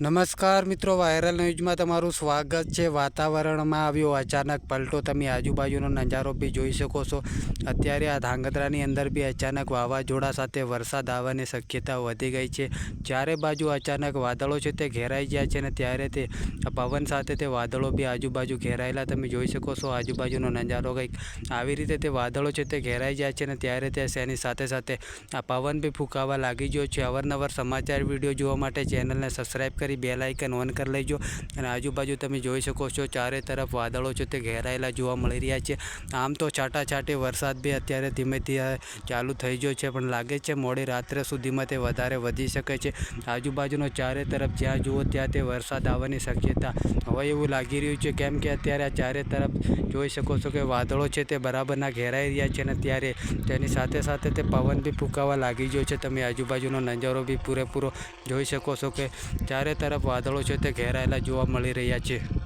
નમસ્કાર મિત્રો, વાયરલ ન્યૂઝમાં તમારું સ્વાગત છે. વાતાવરણમાં આવ્યો અચાનક પલટો. તમે આજુબાજુનો નજારો બી જોઈ શકો છો. અત્યારે આ ધાંગધ્રાની અંદર બી અચાનક વાવાઝોડા સાથે વરસાદ આવવાની શક્યતા વધી ગઈ છે. ચારે બાજુ અચાનક વાદળો છે તે ઘેરાઈ ગયા છે અને ત્યારે તે પવન સાથે તે વાદળો બી આજુબાજુ ઘેરાયેલા તમે જોઈ શકો છો. આજુબાજુનો નજારો કંઈક આવી રીતે તે વાદળો છે તે ઘેરાઈ જાય છે અને ત્યારે તે તેની સાથે સાથે આ પવન બી ફૂંકાવા લાગી ગયો છે. અવારનવાર સમાચાર વીડિયો જોવા માટે ચેનલને સબસ્ક્રાઈબ કરી બેલ આઇકન ઓન કરી લેજો. અને આજુબાજુ તમે જોઈ શકો છો, ચારે તરફ વાદળો છે, તે ઘેરાયેલા જોવા મળી રહ્યા છે. આમ તો છાટાછાટે વરસાદ બી અત્યારે ધીમે ધીમે ચાલુ થઈ ગયો છે, પણ લાગે છે મોડી રાત્રે સુધીમાં તે વધારે વધી શકે છે. આજુબાજુનો ચારે તરફ જ્યાં જુઓ ત્યાં તે વરસાદ આવવાની શક્યતા હવે એવું લાગી રહ્યું છે. કેમ કે અત્યારે આ ચારે તરફ જોઈ શકો છો કે વાદળો છે તે બરાબરના ઘેરાઈ રહ્યા છે અને ત્યારે તેની સાથે સાથે તે પવન બી ફૂંકાવા લાગી ગયો છે. તમે આજુબાજુનો નજારો બી પૂરેપૂરો જોઈ શકો છો કે ચારે તરફ વાદળો છે તે ઘેરાયેલા જોવા મળી રહ્યા છે.